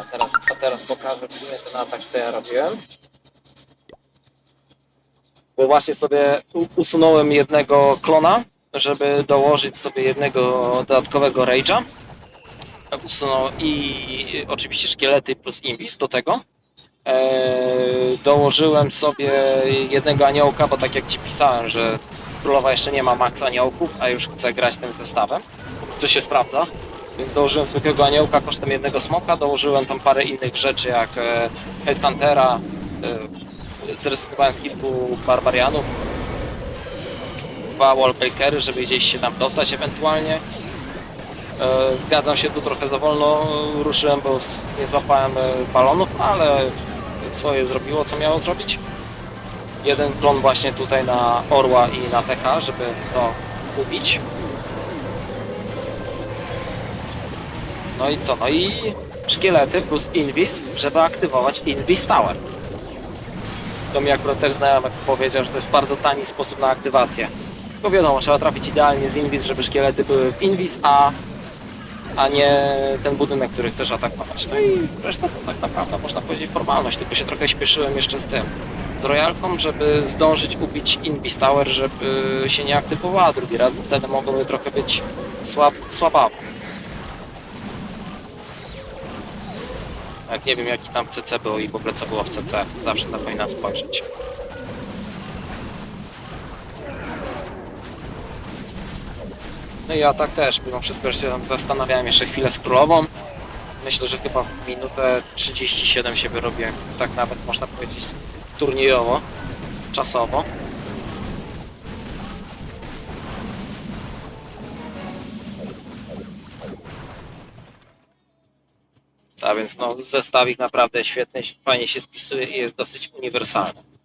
A teraz, a teraz pokażę w sumie ten atak, co ja robiłem. Bo właśnie sobie usunąłem jednego klona, żeby dołożyć sobie jednego dodatkowego rage'a. Usunął i oczywiście szkielety plus invis do tego. Eee, dołożyłem sobie jednego aniołka, bo tak jak ci pisałem, że królowa jeszcze nie ma max aniołków, a już chce grać tym zestawem, co się sprawdza. Więc dołożyłem zwykłego aniołka kosztem jednego smoka, dołożyłem tam parę innych rzeczy jak e, Headhuntera, e, zrezygnowałem z kilku barbarianów, dwa wallbreakery, żeby gdzieś się tam dostać ewentualnie. E, Zgadzam się, tu trochę za wolno ruszyłem, bo nie złapałem e, balonów, ale swoje zrobiło, co miało zrobić. Jeden klon właśnie tutaj na Orła i na TH, żeby to ubić. No i co? No i szkielety plus Invis, żeby aktywować Invis Tower. To mi akurat też znajomy powiedział, że to jest bardzo tani sposób na aktywację. Tylko wiadomo, trzeba trafić idealnie z Invis, żeby szkielety były w Invis, a a nie ten budynek, który chcesz atakować. No i reszta to tak naprawdę można powiedzieć formalność, tylko się trochę śpieszyłem jeszcze z tym. Z Royalką, żeby zdążyć ubić Invis Tower, żeby się nie aktywowała drugi raz, bo wtedy mogłoby trochę być słab, słabawo. Jak nie wiem jaki tam CC był i w ogóle co było w CC, zawsze na powinna spojrzeć. No i ja tak też, mimo wszystko, że się tam zastanawiałem jeszcze chwilę z królową. Myślę, że chyba w minutę 37 się wyrobiłem, więc tak nawet można powiedzieć turniejowo, czasowo. A więc no, zestawik naprawdę świetny, fajnie się spisuje i jest dosyć uniwersalny.